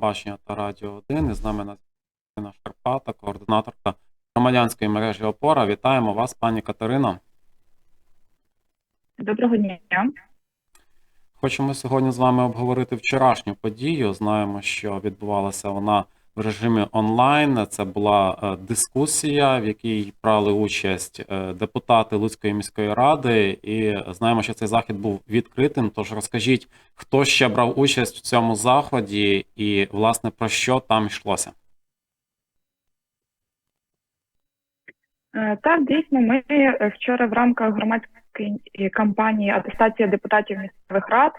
телебачення та радіо 1. І з нами на Катерина Шарпата, координаторка громадянської мережі Опора. Вітаємо вас, пані Катерино. Доброго дня. Хочемо сьогодні з вами обговорити вчорашню подію. Знаємо, що відбувалася вона в режимі онлайн. Це була е, дискусія, в якій брали участь е, депутати Луцької міської ради, і знаємо, що цей захід був відкритим. Тож розкажіть, хто ще брав участь в цьому заході, і власне про що там йшлося. Е, Так, дійсно, ми вчора в рамках громадської кампанії атестація депутатів місцевих рад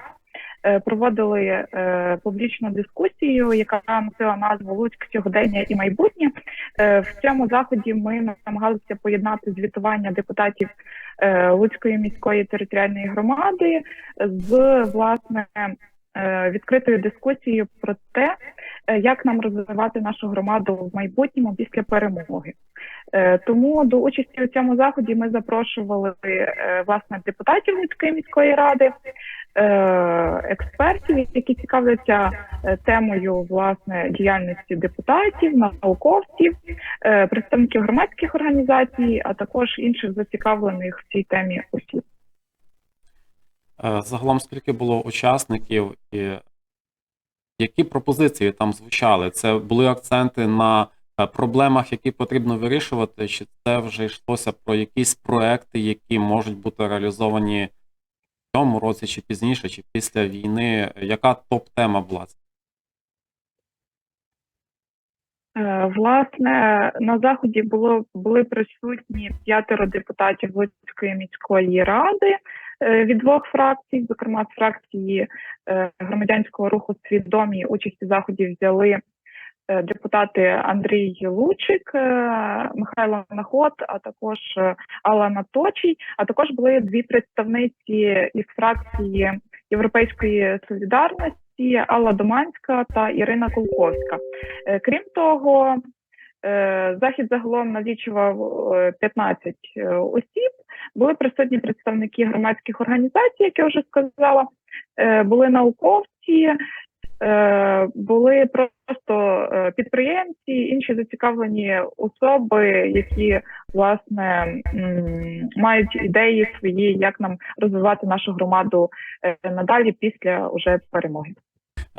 проводили е, публічну дискусію, яка носила назву Луцьк сьогодення і майбутнє. Е, В цьому заході ми намагалися поєднати звітування депутатів е, Луцької міської територіальної громади з власне е, відкритою дискусією про те, е, як нам розвивати нашу громаду в майбутньому після перемоги. Е, Тому до участі у цьому заході ми запрошували е, власне депутатів Луцької міської ради, е, експертів, які цікавляться е, темою власне діяльності депутатів, науковців, е, представників громадських організацій, а також інших зацікавлених в цій темі осіб. Е, Загалом скільки було учасників, і які пропозиції там звучали? Це були акценти на е, проблемах, які потрібно вирішувати, чи це вже йшлося про якісь проекти, які можуть бути реалізовані цьому році, чи пізніше, чи після війни? Яка топ-тема була? Е, Власне, на заході було були присутні п'ятеро депутатів Луцької міської ради е, від двох фракцій, зокрема фракції е, громадянського руху свідомі участь у заході взяли депутати Андрій Лучик, е, Михайло Наход, а також е, Алла Наточій, а також були дві представниці із фракції Європейської солідарності. Алла Доманська та Ірина Колковська. Е, Крім того, е, захід загалом налічував е, 15 е, осіб. Були присутні представники громадських організацій, як я вже сказала, е, були науковці, е, були просто е, підприємці, інші зацікавлені особи, які власне мають ідеї свої, як нам розвивати нашу громаду е, надалі після уже перемоги.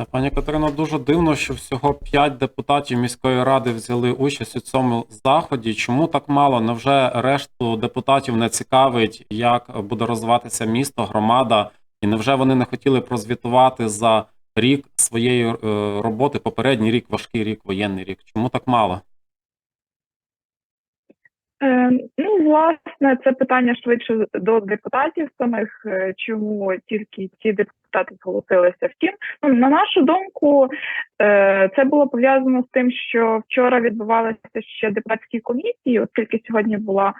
Е, Пані Катерино, дуже дивно, що всього 5 депутатів міської ради взяли участь у цьому заході. Чому так мало? Невже решту депутатів не цікавить, як буде розвиватися місто, громада? І невже вони не хотіли прозвітувати за рік своєї е, роботи, попередній рік, важкий рік, воєнний рік? Чому так мало? Е, Ну, власне, це питання швидше до депутатів самих, е, чому тільки ці депутати зголосилися. Втім, ну, на нашу думку, е, це було пов'язано з тим, що вчора відбувалися ще депутатські комісії, оскільки сьогодні була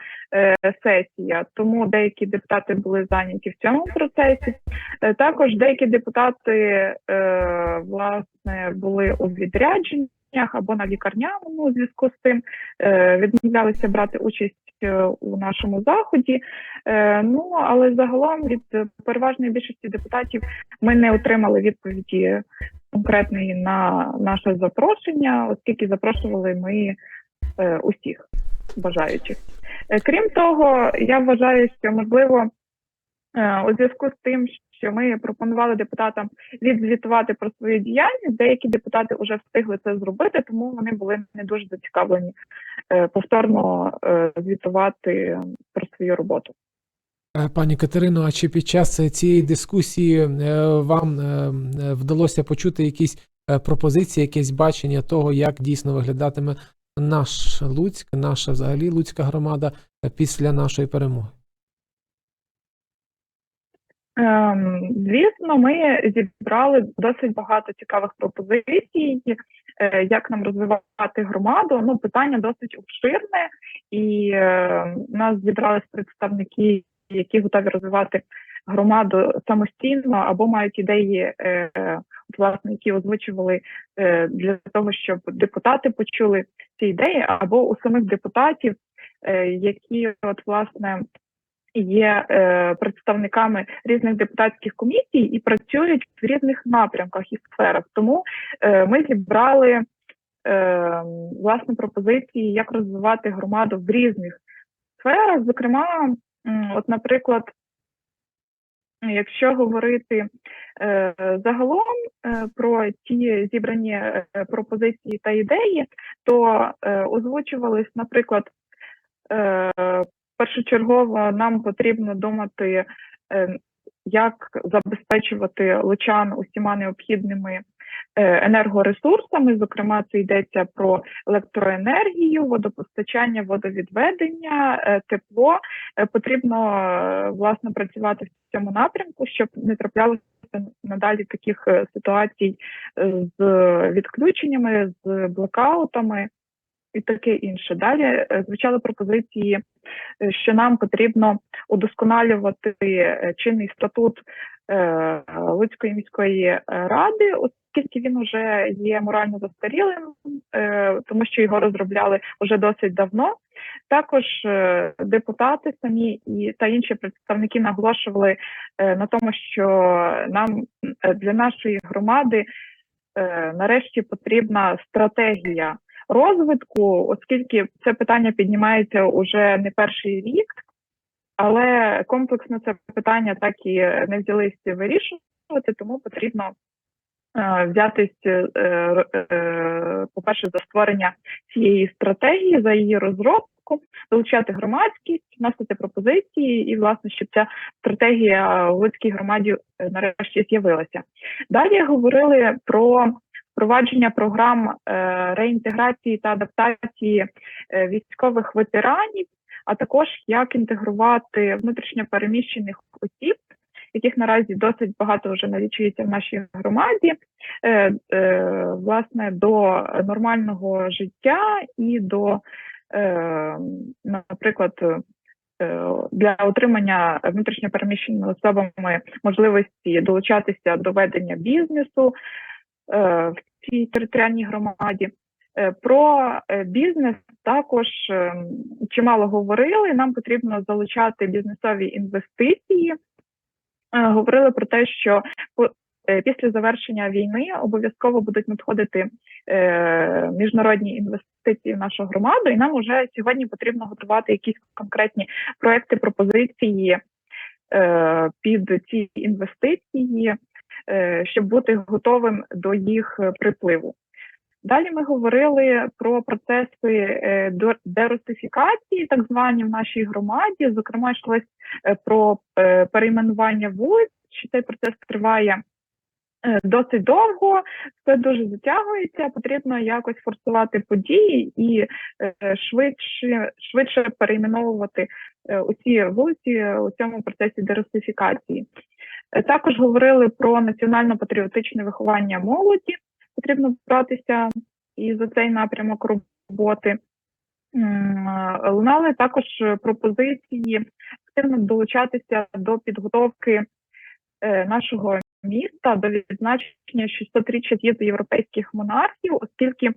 сесія, тому деякі депутати були зайняті в цьому процесі. Також деякі депутати власне були у відрядженнях або на лікарняному у зв'язку з цим е, відмовлялися брати участь е, у нашому заході. Е, Ну але загалом від переважної більшості депутатів ми не отримали відповіді конкретної на наше запрошення, оскільки запрошували ми усіх бажаючих. Крім того, я вважаю, що можливо у зв'язку з тим, що ми пропонували депутатам відзвітувати про свою діяльність. Деякі депутати вже встигли це зробити, тому вони були не дуже зацікавлені е, повторно е, звітувати про свою роботу. Е, Пані Катерино, а чи під час е, цієї дискусії е, вам е, е, вдалося почути якісь е, пропозиції, якесь бачення того, як дійсно виглядатиме наш Луцьк, наша взагалі Луцька громада е, після нашої перемоги? Ем, Звісно, ми зібрали досить багато цікавих пропозицій, е, як нам розвивати громаду. Ну, питання досить обширне, і е, нас зібрались представники, які готові розвивати громаду самостійно або мають ідеї, е, власне, які озвучували е, для того, щоб депутати почули ці ідеї, або у самих депутатів, е, які от власне є е, представниками різних депутатських комісій і працюють в різних напрямках і сферах. Тому е, ми зібрали е, власне пропозиції, як розвивати громаду в різних сферах. Зокрема, от, наприклад, якщо говорити е, загалом е, про ті зібрані е, пропозиції та ідеї, то е, озвучувались, наприклад, е, першочергово нам потрібно думати, е, як забезпечувати лучан усіма необхідними е, енергоресурсами. Зокрема, це йдеться про електроенергію, водопостачання, водовідведення, е, тепло. Потрібно власне працювати в цьому напрямку, щоб не траплялося надалі таких ситуацій з відключеннями, з блокаутами і таке інше. Далі е, звучали пропозиції, е, що нам потрібно удосконалювати е, чинний статут Луцької міської ради, оскільки він вже є морально застарілим, тому що його розробляли вже досить давно. Також депутати самі і та інші представники наголошували на тому, що нам для нашої громади нарешті потрібна стратегія розвитку, оскільки це питання піднімається уже не перший рік, але комплексно це питання так і не взялися вирішувати, тому потрібно е, взятись, е, е, по-перше, за створення цієї стратегії, за її розробку, долучати громадськість, вносити пропозиції, і, власне, щоб ця стратегія в Луцькій громаді нарешті з'явилася. Далі говорили про впровадження програм е, реінтеграції та адаптації е, військових ветеранів, а також як інтегрувати внутрішньо переміщених осіб, яких наразі досить багато вже налічується в нашій громаді, е, власне, до нормального життя і до, наприклад, для отримання внутрішньо переміщеними особами можливості долучатися до ведення бізнесу цій територіальній громаді. Е, Про е, бізнес також е, чимало говорили. Нам потрібно залучати бізнесові інвестиції. Говорили про те, що після завершення війни обов'язково будуть надходити міжнародні інвестиції в нашу громаду, і нам вже сьогодні потрібно готувати якісь конкретні проекти, пропозиції під ці інвестиції, щоб бути готовим до їх е, припливу. Далі ми говорили про процеси е, дерусифікації, так звані в нашій громаді. Зокрема, йшлось е, про е, перейменування вулиць. Що цей процес триває е, досить довго, все дуже затягується. Потрібно якось форсувати події і е, швидше швидше перейменовувати е, усі вулиці у цьому процесі дерусифікації. Також говорили про національно-патріотичне виховання молоді. Потрібно братися і за цей напрямок роботи. Лунали також пропозиції активно долучатися до підготовки е, нашого міста до відзначення 600-річчя з'їзду європейських монархів, оскільки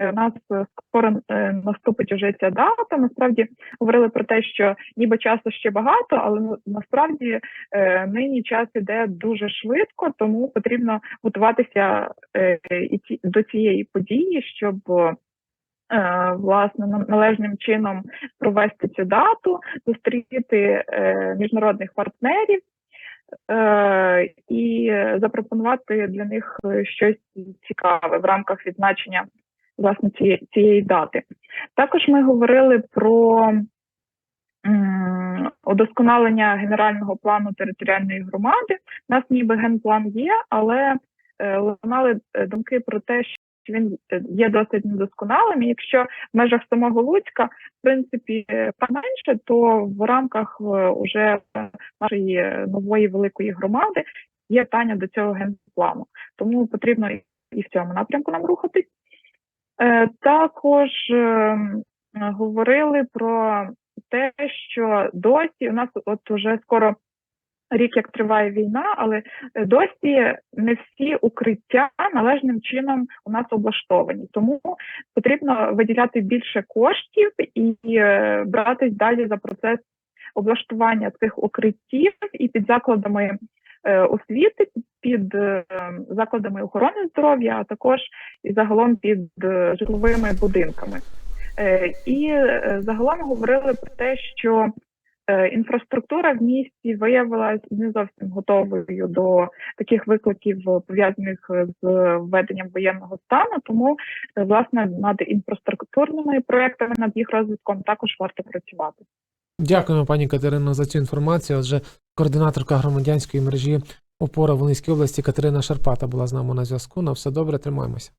у нас е, скоро е, наступить уже ця дата. Насправді говорили про те, що ніби часу ще багато, але насправді е, нині час іде дуже швидко, тому потрібно готуватися е, і до цієї події, щоб е, власне на- належним чином провести цю дату, зустріти е, міжнародних партнерів. Е, і запропонувати для них е, щось цікаве в рамках відзначення власне цієї, цієї дати. Також ми говорили про удосконалення генерального плану територіальної громади. У нас ніби генплан є, але е, лунали е, думки про те, що він е, є досить недосконалим. І якщо в межах самого Луцька, в принципі, е, менше, то в рамках уже нашої нової великої громади є питання до цього генплану. Тому потрібно і в цьому напрямку нам рухатись. Е, Також е, говорили про те, що досі у нас от уже скоро рік, як триває війна, але досі не всі укриття належним чином у нас облаштовані. Тому потрібно виділяти більше коштів і е, братись далі за процес облаштування цих укриттів і під закладами освіти, під е, закладами охорони здоров'я, а також і загалом під е, житловими будинками. Е, І е, загалом говорили про те, що е, інфраструктура в місті виявилась не зовсім готовою до таких викликів, е, пов'язаних з введенням воєнного стану. Тому е, власне над інфраструктурними проектами, над їх розвитком також варто працювати. Дякуємо, пані Катерино, за цю інформацію. Отже, координаторка громадянської мережі опора Волинській області Катерина Шарпата була з нами на зв'язку. На все добре, тримаємося.